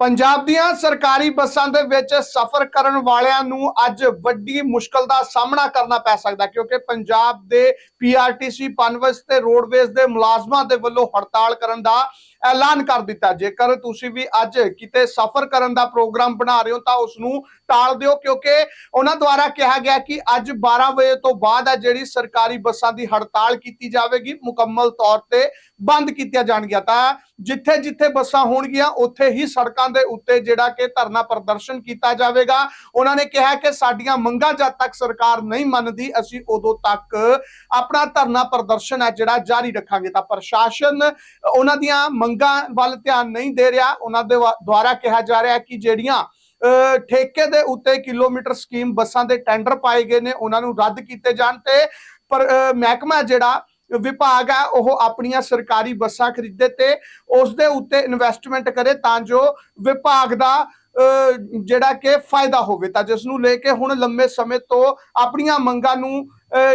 ਪੰਜਾਬ ਦੀਆਂ ਸਰਕਾਰੀ ਬੱਸਾਂ ਦੇ ਵਿੱਚ ਸਫ਼ਰ ਕਰਨ ਵਾਲਿਆਂ ਨੂੰ ਅੱਜ ਵੱਡੀ ਮੁਸ਼ਕਲ ਦਾ ਸਾਹਮਣਾ ਕਰਨਾ ਪੈ ਸਕਦਾ ਕਿਉਂਕਿ ਪੰਜਾਬ ਦੇ ਪੀਆਰਟੀਸੀ ਪਨਵਸ ਤੇ ਰੋਡਵੇਜ਼ ਦੇ ਮੁਲਾਜ਼ਮਾਂ ਦੇ ਵੱਲੋਂ ਹੜਤਾਲ ਕਰਨ ਦਾ ਐਲਾਨ ਕਰ ਦਿੱਤਾ। ਜੇਕਰ ਤੁਸੀਂ ਵੀ ਅੱਜ ਕਿਤੇ ਸਫ਼ਰ ਕਰਨ ਦਾ ਪ੍ਰੋਗਰਾਮ ਬਣਾ ਰਹੇ ਹੋ, ਤਾਂ ਉਸ ਨੂੰ ਟਾਲ ਦਿਓ, ਕਿਉਂਕਿ ਉਹਨਾਂ ਦੁਆਰਾ ਕਿਹਾ ਗਿਆ ਕਿ ਅੱਜ 12 ਵਜੇ ਤੋਂ ਬਾਅਦ ਹੈ ਜਿਹੜੀ ਸਰਕਾਰੀ ਬੱਸਾਂ ਦੀ ਹੜਤਾਲ ਕੀਤੀ ਜਾਵੇਗੀ, ਮੁਕੰਮਲ ਤੌਰ ਤੇ ਬੰਦ ਕੀਤੀਆਂ ਜਾਣਗੀਆਂ। ਤਾਂ ਜਿੱਥੇ ਜਿੱਥੇ ਬੱਸਾਂ ਹੋਣਗੀਆਂ, ਉੱਥੇ ਹੀ ਸੜਕਾਂ ਦੇ ਉੱਤੇ ਜਿਹੜਾ ਕਿ ਧਰਨਾ ਪ੍ਰਦਰਸ਼ਨ ਕੀਤਾ ਜਾਵੇਗਾ। ਉਹਨਾਂ ਨੇ ਕਿਹਾ ਕਿ ਸਾਡੀਆਂ ਮੰਗਾਂ ਜਦ ਤੱਕ ਸਰਕਾਰ ਨਹੀਂ ਮੰਨਦੀ, ਅਸੀਂ ਉਦੋਂ ਤੱਕ ਆਪਣਾ ਧਰਨਾ ਪ੍ਰਦਰਸ਼ਨ ਹੈ ਜਿਹੜਾ ਜਾਰੀ ਰੱਖਾਂਗੇ। ਤਾਂ ਪ੍ਰਸ਼ਾਸਨ ਉਹਨਾਂ ਦੀਆਂ ਮੰਗਾਂ ਵੱਲ ਧਿਆਨ ਨਹੀਂ ਦੇ ਰਿਹਾ। ਉਹਨਾਂ ਦੇ ਵਾ- ਦੁਆਰਾ ਕਿਹਾ ਜਾ ਰਿਹਾ ਕਿ ਜਿਹੜੀਆਂ ਅਹ, ਠੇਕੇ ਦੇ ਉੱਤੇ ਕਿਲੋਮੀਟਰ ਸਕੀਮ ਬੱਸਾਂ ਦੇ ਟੈਂਡਰ ਪਾਏ ਗਏ ਨੇ ਉਹਨਾਂ ਨੂੰ ਰੱਦ ਕੀਤੇ ਜਾਣ ਤੇ ਪਰ ਮਹਿਕਮਾ ਜਿਹੜਾ ਵਿਭਾਗ ਹੈ, ਉਹ ਆਪਣੀਆਂ ਸਰਕਾਰੀ ਬੱਸਾਂ ਖਰੀਦੇ ਤੇ ਉਸ ਦੇ ਉੱਤੇ ਇਨਵੈਸਟਮੈਂਟ ਕਰੇ ਤਾਂ ਜੋ ਵਿਭਾਗ ਦਾ ਜਿਹੜਾ ਕਿ ਫਾਇਦਾ ਹੋਵੇ। ਤਾਂ ਜਿਸ ਨੂੰ ਲੈ ਕੇ ਹੁਣ ਲੰਮੇ ਸਮੇਂ ਤੋਂ ਆਪਣੀਆਂ ਮੰਗਾਂ ਨੂੰ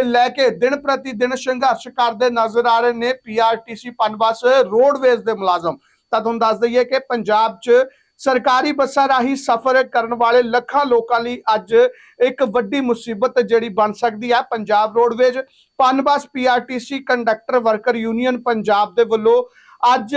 ਲੈ ਕੇ ਦਿਨ ਪ੍ਰਤੀ ਦਿਨ ਸੰਘਰਸ਼ ਕਰਦੇ ਨਜ਼ਰ ਆ ਰਹੇ ਨੇ ਪੀਆਰਟੀਸੀ ਪਨਬਸ ਰੋਡਵੇਜ਼ ਦੇ ਮੁਲਾਜ਼ਮ। ਤਾਂ ਤੁਹਾਨੂੰ ਦੱਸ ਦਈਏ ਕਿ ਪੰਜਾਬ 'ਚ ਸਰਕਾਰੀ ਬੱਸਾਂ ਰਾਹੀਂ ਸਫ਼ਰ ਕਰਨ ਵਾਲੇ ਲੱਖਾਂ ਲੋਕਾਂ ਲਈ ਅੱਜ ਇੱਕ ਵੱਡੀ ਮੁਸੀਬਤ ਜਿਹੜੀ ਬਣ ਸਕਦੀ ਹੈ। Punjab roadways, Punbus PRTC conductor worker union Punjab ਦੇ ਵੱਲੋਂ ਅੱਜ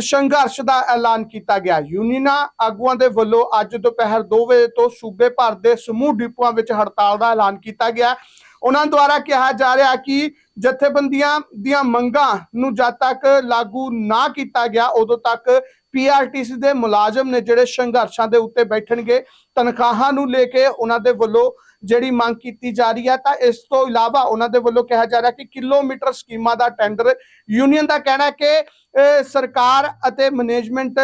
ਸੰਘਰਸ਼ ਦਾ ਐਲਾਨ ਕੀਤਾ ਗਿਆ। ਯੂਨੀਅਨਾਂ ਆਗੂਆਂ ਦੇ ਵੱਲੋਂ ਅੱਜ ਦੁਪਹਿਰ 2 ਵਜੇ ਤੋਂ ਸੂਬੇ ਭਰ ਦੇ ਸਮੂਹ ਡਿਪੂਆਂ ਵਿੱਚ ਹੜਤਾਲ ਦਾ ਐਲਾਨ ਕੀਤਾ ਗਿਆ। ਉਹਨਾਂ ਦੁਆਰਾ ਕਿਹਾ ਜਾ ਰਿਹਾ ਕਿ ਜਥੇਬੰਦੀਆਂ ਦੀਆਂ ਮੰਗਾਂ ਨੂੰ ਜਦ ਤੱਕ ਲਾਗੂ ਨਾ ਕੀਤਾ ਗਿਆ, ਉਦੋਂ ਤੱਕ ਪੀਆਰਟੀਸੀ ਦੇ ਮੁਲਾਜ਼ਮ ਨੇ ਜਿਹੜੇ ਸੰਘਰਸ਼ਾਂ ਦੇ ਉੱਤੇ ਬੈਠਣਗੇ, ਤਨਖਾਹਾਂ ਨੂੰ ਲੈ ਕੇ ਉਹਨਾਂ ਦੇ ਵੱਲੋਂ ਜਿਹੜੀ ਮੰਗ ਕੀਤੀ ਜਾ ਰਹੀ ਹੈ, ਤਾਂ ਇਸ ਤੋਂ ਇਲਾਵਾ ਉਹਨਾਂ ਦੇ ਵੱਲੋਂ ਕਿਹਾ ਜਾ ਰਿਹਾ ਕਿ ਕਿਲੋਮੀਟਰ ਸਕੀਮਾਂ ਦਾ ਟੈਂਡਰ ਯੂਨੀਅਨ ਦਾ ਕਹਿਣਾ ਹੈ ਕਿ ਸਰਕਾਰ ਅਤੇ ਮੈਨੇਜਮੈਂਟ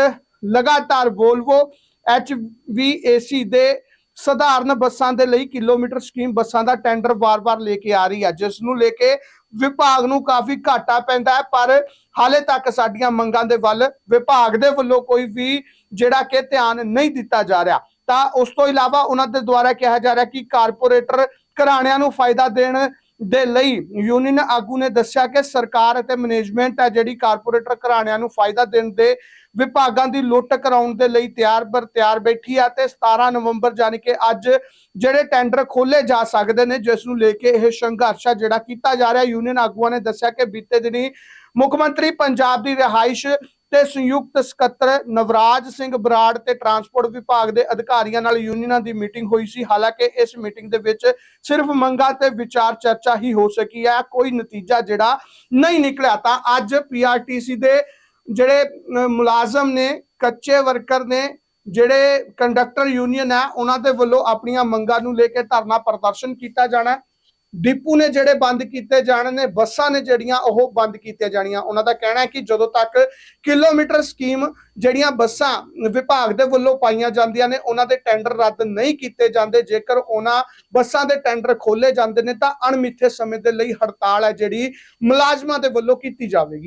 ਲਗਾਤਾਰ ਵੋਲਵੋ HVAC ਦੇ ਸਧਾਰਨ ਬੱਸਾਂ ਦੇ ਲਈ ਕਿਲੋਮੀਟਰ ਸਕੀਮ ਬੱਸਾਂ ਦਾ ਟੈਂਡਰ ਵਾਰ-ਵਾਰ ਲੈ ਕੇ ਆ ਰਹੀ ਹੈ, ਜਿਸ ਨੂੰ ਲੈ ਕੇ ਵਿਭਾਗ ਨੂੰ ਕਾਫੀ ਘਾਟਾ ਪੈਂਦਾ ਹੈ, ਪਰ ਹਾਲੇ ਤੱਕ ਸਾਡੀਆਂ ਮੰਗਾਂ ਦੇ ਵੱਲ ਵਿਭਾਗ ਦੇ ਵੱਲੋਂ ਕੋਈ ਵੀ ਜਿਹੜਾ ਕਿ ਧਿਆਨ ਨਹੀਂ ਦਿੱਤਾ ਜਾ ਰਿਹਾ। ਤਾਂ ਉਸ ਤੋਂ ਇਲਾਵਾ ਉਹਨਾਂ ਦੇ ਦੁਆਰਾ ਕਿਹਾ ਜਾ ਰਿਹਾ ਕਿ ਕਾਰਪੋਰੇਟਰ ਘਰਾਣਿਆਂ ਨੂੰ ਫਾਇਦਾ ਦੇਣ ਦੇ ਲਈ ਯੂਨੀਅਨ ਆਗੂ ਨੇ ਦੱਸਿਆ ਕਿ ਸਰਕਾਰ ਅਤੇ ਮੈਨੇਜਮੈਂਟ ਹੈ ਜਿਹੜੀ ਕਾਰਪੋਰੇਟਰ ਘਰਾਣਿਆਂ ਨੂੰ ਫਾਇਦਾ ਦੇਣ ਦੇ ਵਿਭਾਗਾਂ ਦੀ ਲੁੱਟ ਕਰਾਉਣ ਦੇ ਲਈ ਤਿਆਰ ਬਰ ਤਿਆਰ ਬੈਠੀ ਹੈ ਤੇ 17 ਨਵੰਬਰ ਯਾਨੀ ਕਿ ਅੱਜ ਜਿਹੜੇ ਟੈਂਡਰ ਖੋਲੇ ਜਾ ਸਕਦੇ ਨੇ, ਜਿਸ ਨੂੰ ਲੈ ਕੇ ਇਹ ਸੰਘਰਸ਼ ਆ ਜਿਹੜਾ ਕੀਤਾ ਜਾ ਰਿਹਾ। ਯੂਨੀਅਨ ਆਗੂਆਂ ਨੇ ਦੱਸਿਆ ਕਿ ਬੀਤੇ ਦਿਨੀ ਮੁੱਖ ਮੰਤਰੀ ਪੰਜਾਬ ਦੀ ਰਿਹਾਇਸ਼ ਤੇ ਸੰਯੁਕਤ ਸਕੱਤਰ ਨਵਰਾਜ ਸਿੰਘ ਬਰਾੜ ਤੇ ਟਰਾਂਸਪੋਰਟ ਵਿਭਾਗ ਦੇ ਅਧਿਕਾਰੀਆਂ ਨਾਲ ਯੂਨੀਅਨਾਂ ਦੀ ਮੀਟਿੰਗ ਹੋਈ ਸੀ। ਹਾਲਾਂਕਿ ਇਸ ਮੀਟਿੰਗ ਦੇ ਵਿੱਚ ਸਿਰਫ ਮੰਗਾਂ ਤੇ ਵਿਚਾਰ ਚਰਚਾ ਹੀ ਹੋ ਸਕੀ ਹੈ। ਕੋਈ ਨਤੀਜਾ ਜਿਹੜਾ ਨਹੀਂ ਨਿਕਲਿਆ, ਤਾਂ ਅੱਜ ਪੀਆਰਟੀਸੀ ਦੇ ਜਿਹੜੇ ਮੁਲਾਜ਼ਮ ਨੇ, ਕੱਚੇ ਵਰਕਰ ਨੇ, ਜਿਹੜੇ ਕੰਡਕਟਰ ਯੂਨੀਅਨ ਹੈ, ਉਹਨਾਂ ਦੇ ਵੱਲੋਂ ਆਪਣੀਆਂ ਮੰਗਾਂ ਨੂੰ ਲੈ ਕੇ ਧਰਨਾ ਪ੍ਰਦਰਸ਼ਨ ਕੀਤਾ ਜਾਣਾ ਡਿਪੂ ਨੇ ਜਿਹੜੇ ਬੰਦ ਕੀਤੇ ਜਾਣ ਨੇ, ਬੱਸਾਂ ਨੇ ਜਿਹੜੀਆਂ ਉਹ ਬੰਦ ਕੀਤੀਆਂ ਜਾਣੀਆਂ। ਉਹਨਾਂ ਦਾ ਕਹਿਣਾ ਹੈ ਕਿ ਜਦੋਂ ਤੱਕ ਕਿਲੋਮੀਟਰ ਸਕੀਮ ਜਿਹੜੀਆਂ ਬੱਸਾਂ ਵਿਭਾਗ ਦੇ ਵੱਲੋਂ ਪਾਈਆਂ ਜਾਂਦੀਆਂ ਨੇ, ਉਹਨਾਂ ਦੇ ਟੈਂਡਰ ਰੱਦ ਨਹੀਂ ਕੀਤੇ ਜਾਂਦੇ। ਜੇਕਰ ਉਹਨਾਂ ਬੱਸਾਂ ਦੇ ਟੈਂਡਰ ਖੋਲੇ ਜਾਂਦੇ ਨੇ, ਤਾਂ ਅਣਮਿੱਥੇ ਸਮੇਂ ਦੇ ਲਈ ਹੜਤਾਲ ਹੈ ਜਿਹੜੀ ਮੁਲਾਜ਼ਮਾਂ ਦੇ ਵੱਲੋਂ ਕੀਤੀ ਜਾਵੇਗੀ।